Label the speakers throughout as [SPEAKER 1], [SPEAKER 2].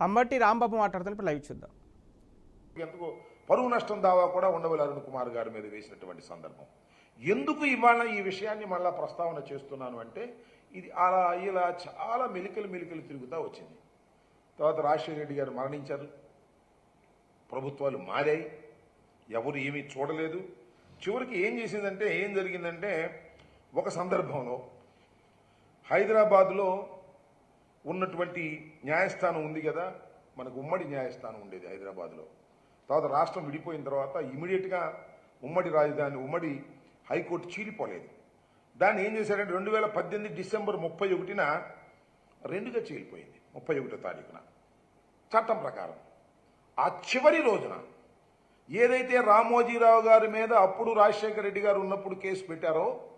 [SPEAKER 1] అంబట్టి రాంబాబు మాట్లాడుతున్న ఇప్పుడు లైవ్ చూద్దాం.
[SPEAKER 2] ఎందుకు? పరువు నష్టం దావా కూడా ఉండవల్లి అరుణ్ కుమార్ గారి మీద వేసినటువంటి సందర్భం. ఎందుకు ఇవాళ ఈ విషయాన్ని మళ్ళా ప్రస్తావన చేస్తున్నాను అంటే ఇది అలా ఇలా చాలా మెలికలు మెలికలు తిరుగుతూ వచ్చింది. తర్వాత రాజశేఖర రెడ్డి గారు మరణించారు. ప్రభుత్వాలు మారాయి. ఎవరు ఏమీ చూడలేదు. చివరికి ఏం చేసిందంటే ఏం జరిగిందంటే ఒక సందర్భంలో హైదరాబాద్లో ఉన్నటువంటి న్యాయస్థానం ఉంది కదా మనకు ఉమ్మడి న్యాయస్థానం ఉండేది హైదరాబాద్లో. తర్వాత రాష్ట్రం విడిపోయిన తర్వాత ఇమీడియట్గా ఉమ్మడి రాజధాని ఉమ్మడి హైకోర్టు చీలిపోలేదు. దాన్ని ఏం చేశారంటే రెండు వేల పద్దెనిమిది డిసెంబర్ ముప్పై ఒకటిన రెండుగా చీలిపోయింది ముప్పై ఒకటో తారీఖున. చట్టం ప్రకారం. ఆ చివరి రోజున ఏదైతే రామోజీరావు గారి మీద అప్పుడు రాజశేఖర రెడ్డి గారు ఉన్నప్పుడు కేసు పెట్టారో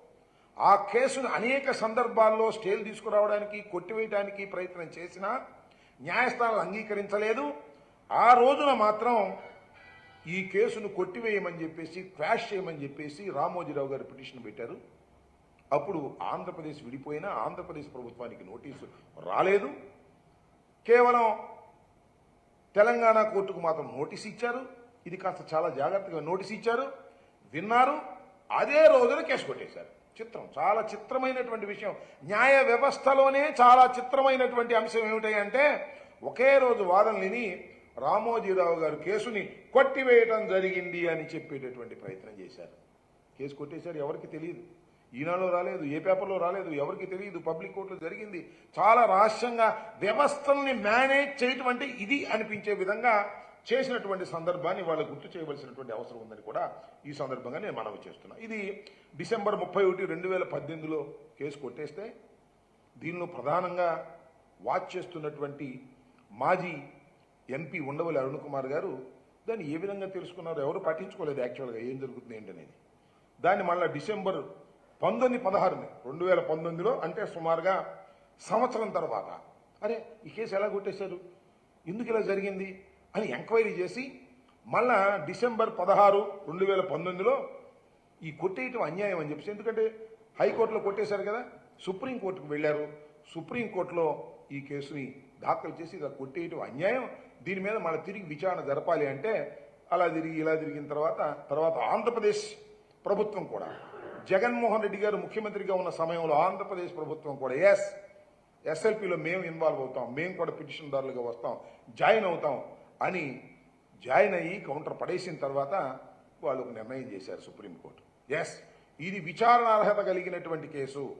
[SPEAKER 2] ఆ కేసును అనేక సందర్భాల్లో స్టేలు తీసుకురావడానికి కొట్టివేయడానికి ప్రయత్నం చేసినా న్యాయస్థానాలు అంగీకరించలేదు. ఆ రోజున మాత్రం ఈ కేసును కొట్టివేయమని చెప్పేసి క్వాష్ చేయమని చెప్పేసి రామోజీరావు గారు పిటిషన్ పెట్టారు. అప్పుడు ఆంధ్రప్రదేశ్ విడిపోయినా ఆంధ్రప్రదేశ్ ప్రభుత్వానికి నోటీసు రాలేదు. కేవలం తెలంగాణ కోర్టుకు మాత్రం నోటీస్ ఇచ్చారు. ఇది కాస్త చాలా జాగ్రత్తగా నోటీస్ ఇచ్చారు. విన్నారు. అదే రోజున కేసు కొట్టేశారు. చిత్రం. చాలా చిత్రమైనటువంటి విషయం. న్యాయ వ్యవస్థలోనే చాలా చిత్రమైనటువంటి అంశం ఏమిటంటే ఒకే రోజు వాదన విని రామోజీరావు గారు కేసుని కొట్టివేయటం జరిగింది అని చెప్పేటటువంటి ప్రయత్నం చేశారు. కేసు కొట్టేశారు ఎవరికి తెలియదు. ఈనాలో రాలేదు ఏ పేపర్లో రాలేదు ఎవరికి తెలియదు. పబ్లిక్ కోర్టులో జరిగింది. చాలా రహస్యంగా వ్యవస్థల్ని మేనేజ్ చేయటం అంటే ఇది అనిపించే విధంగా చేసినటువంటి సందర్భాన్ని వాళ్ళు గుర్తు చేయవలసినటువంటి అవసరం ఉందని కూడా ఈ సందర్భంగా నేను మనవి చేస్తున్నా. ఇది డిసెంబర్ ముప్పై ఒకటి రెండు వేల పద్దెనిమిదిలో కేసు కొట్టేస్తే దీనిలో ప్రధానంగా వాచ్ చేస్తున్నటువంటి మాజీ ఎంపీ ఉండవల్లి అరుణ్ కుమార్ గారు దాన్ని ఏ విధంగా తెలుసుకున్నారు ఎవరు పట్టించుకోలేదు యాక్చువల్గా ఏం జరుగుతుంది ఏంటనేది దాన్ని మళ్ళీ డిసెంబర్ పంతొమ్మిది పదహారుని రెండు వేల పంతొమ్మిదిలో అంటే సుమారుగా సంవత్సరం తర్వాత. అరే ఈ కేసు ఎలా కొట్టేశారు? ఎందుకు ఇలా జరిగింది? అని ఎంక్వైరీ చేసి మళ్ళా డిసెంబర్ పదహారు రెండు వేల పంతొమ్మిదిలో ఈ కొట్టేయటం అన్యాయం అని చెప్పేసి ఎందుకంటే హైకోర్టులో కొట్టేశారు కదా సుప్రీంకోర్టుకు వెళ్ళారు. సుప్రీంకోర్టులో ఈ కేసుని దాఖలు చేసి ఇలా కొట్టేయటం అన్యాయం. దీని మీద మళ్ళీ తిరిగి విచారణ జరపాలి అంటే అలా తిరిగి ఇలా తిరిగిన తర్వాత తర్వాత ఆంధ్రప్రదేశ్ ప్రభుత్వం కూడా జగన్మోహన్ రెడ్డి గారు ముఖ్యమంత్రిగా ఉన్న సమయంలో ఆంధ్రప్రదేశ్ ప్రభుత్వం కూడా ఎస్ ఎస్ఎల్పిలో మేము ఇన్వాల్వ్ అవుతాం. మేము కూడా పిటిషన్దారులుగా వస్తాం. జాయిన్ అవుతాం. అని జాయిన్ అయ్యి కౌంటర్ పడేసిన తర్వాత వాళ్ళు ఒక నిర్ణయం చేశారు సుప్రీంకోర్టు ఎస్ ఇది విచారణ అర్హత కలిగినటువంటి కేసు.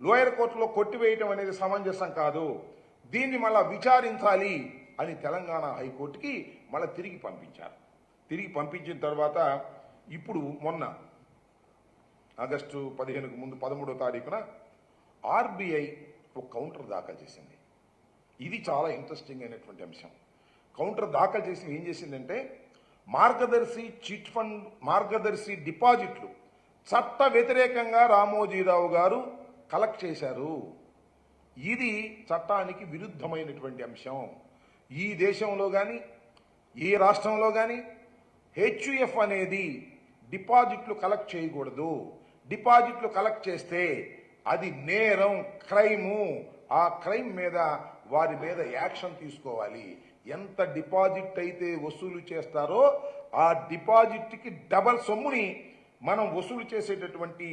[SPEAKER 2] లోయర్ కోర్టులో కొట్టివేయటం అనేది సమంజసం కాదు. దీన్ని మళ్ళా విచారించాలి అని తెలంగాణ హైకోర్టుకి మళ్ళీ తిరిగి పంపించారు. తిరిగి పంపించిన తర్వాత ఇప్పుడు మొన్న ఆగస్టు పదిహేనుకు ముందు పదమూడో తారీఖున ఆర్బీఐ ఒక కౌంటర్ దాఖలు చేసింది. ఇది చాలా ఇంట్రెస్టింగ్ అయినటువంటి అంశం. కౌంటర్ దాఖలు చేసి ఏం చేసిందంటే మార్గదర్శి చిట్ ఫండ్ మార్గదర్శి డిపాజిట్లు చట్ట వ్యతిరేకంగా రామోజీరావు గారు కలెక్ట్ చేశారు. ఇది చట్టానికి విరుద్ధమైనటువంటి అంశం. ఈ దేశంలో కానీ ఏ రాష్ట్రంలో కానీ హెచ్యుఎఫ్ అనేది డిపాజిట్లు కలెక్ట్ చేయకూడదు. డిపాజిట్లు కలెక్ట్ చేస్తే అది నేరం క్రైము. ఆ క్రైమ్ మీద వారి మీద యాక్షన్ తీసుకోవాలి. ఎంత డిపాజిట్ అయితే వసూలు చేస్తారో ఆ డిపాజిట్కి డబల్ సొమ్ముని మనం వసూలు చేసేటటువంటి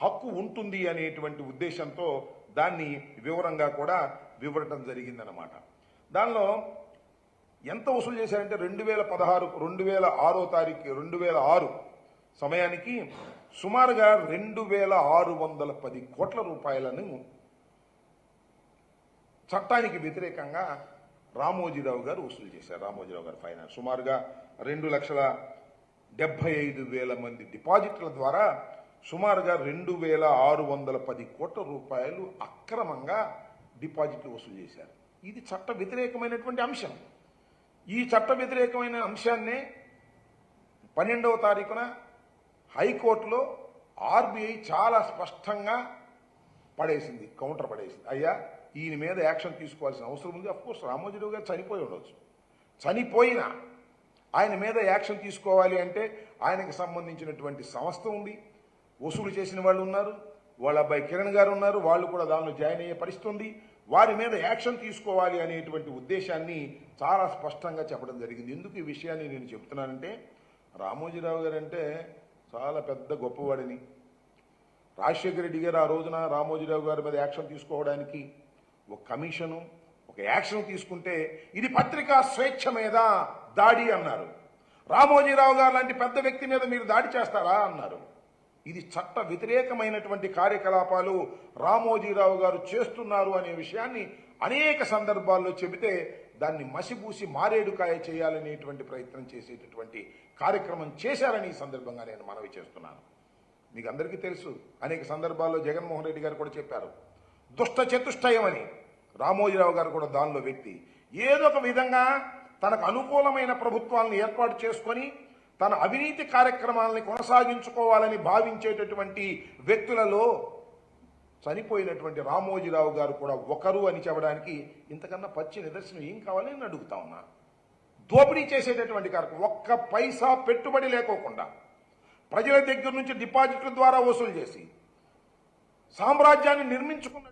[SPEAKER 2] హక్కు ఉంటుంది అనేటువంటి ఉద్దేశంతో దాన్ని వివరంగా కూడా వివరటం జరిగిందనమాట దానిలో ఎంత వసూలు చేశారంటే రెండు వేల పదహారు రెండు వేల ఆరో తారీఖు రెండు వేల ఆరు సమయానికి సుమారుగా రెండు వేల ఆరు వందల పది కోట్ల రూపాయలను చట్టానికి వ్యతిరేకంగా రామోజీరావు గారు వసూలు చేశారు. రామోజీరావు గారు ఫైనాన్స్ సుమారుగా రెండు లక్షల డెబ్బై ఐదు వేల మంది డిపాజిట్ల ద్వారా సుమారుగా రెండు వేల ఆరు వందల పది కోట్ల రూపాయలు అక్రమంగా డిపాజిట్లు వసూలు చేశారు. ఇది చట్ట వ్యతిరేకమైనటువంటి అంశం. ఈ చట్ట వ్యతిరేకమైన అంశాన్నే పన్నెండవ తారీఖున హైకోర్టులో ఆర్బీఐ చాలా స్పష్టంగా పడేసింది కౌంటర్ పడేసింది. అయ్యా ఈయన మీద యాక్షన్ తీసుకోవాల్సిన అవసరం ఉంది. అఫ్కోర్స్ రామోజీరావు గారు చనిపోయి ఉండొచ్చు. చనిపోయినా ఆయన మీద యాక్షన్ తీసుకోవాలి అంటే ఆయనకు సంబంధించినటువంటి సంస్థ ఉంది. వసూలు చేసిన వాళ్ళు ఉన్నారు. వాళ్ళ అబ్బాయి కిరణ్ గారు ఉన్నారు. వాళ్ళు కూడా దానిలో జాయిన్ అయ్యే పరిస్థితి ఉంది. వారి మీద యాక్షన్ తీసుకోవాలి అనేటువంటి ఉద్దేశాన్ని చాలా స్పష్టంగా చెప్పడం జరిగింది. ఎందుకు ఈ విషయాన్ని నేను చెప్తున్నానంటే రామోజీరావు గారు అంటే చాలా పెద్ద గొప్పవాడిని. రాజశేఖర రెడ్డి గారు ఆ రోజున రామోజీరావు గారి మీద యాక్షన్ తీసుకోవడానికి ఒక కమిషను ఒక యాక్షన్ తీసుకుంటే ఇది పత్రికా స్వేచ్ఛ మీద దాడి అన్నారు. రామోజీరావు గారు లాంటి పెద్ద వ్యక్తి మీద మీరు దాడి చేస్తారా అన్నారు. ఇది చట్ట వ్యతిరేకమైనటువంటి కార్యకలాపాలు రామోజీరావు గారు చేస్తున్నారు అనే విషయాన్ని అనేక సందర్భాల్లో చెబితే దాన్ని మసిబూసి మారేడుకాయ చేయాలనేటువంటి ప్రయత్నం చేసేటటువంటి కార్యక్రమం చేశారని ఈ సందర్భంగా నేను మనవి చేస్తున్నాను. మీకు అందరికీ తెలుసు. అనేక సందర్భాల్లో జగన్మోహన్ రెడ్డి గారు కూడా చెప్పారు. దుష్ట చతుష్టయం అని రామోజీరావు గారు కూడా దానిలో వ్యక్తి. ఏదో ఒక విధంగా తనకు అనుకూలమైన ప్రభుత్వాలను ఏర్పాటు చేసుకొని తన అవినీతి కార్యక్రమాలని కొనసాగించుకోవాలని భావించేటటువంటి వ్యక్తులలో చనిపోయినటువంటి రామోజీరావు గారు కూడా ఒకరు అని చెప్పడానికి ఇంతకన్నా పచ్చి నిదర్శనం ఏం కావాలని నేను అడుగుతా ఉన్నా. దోపిడీ చేసేటటువంటి కార్యక్రమం. ఒక్క పైసా పెట్టుబడి లేకోకుండా ప్రజల దగ్గర నుంచి డిపాజిట్ల ద్వారా వసూలు చేసి సామ్రాజ్యాన్ని నిర్మించుకున్న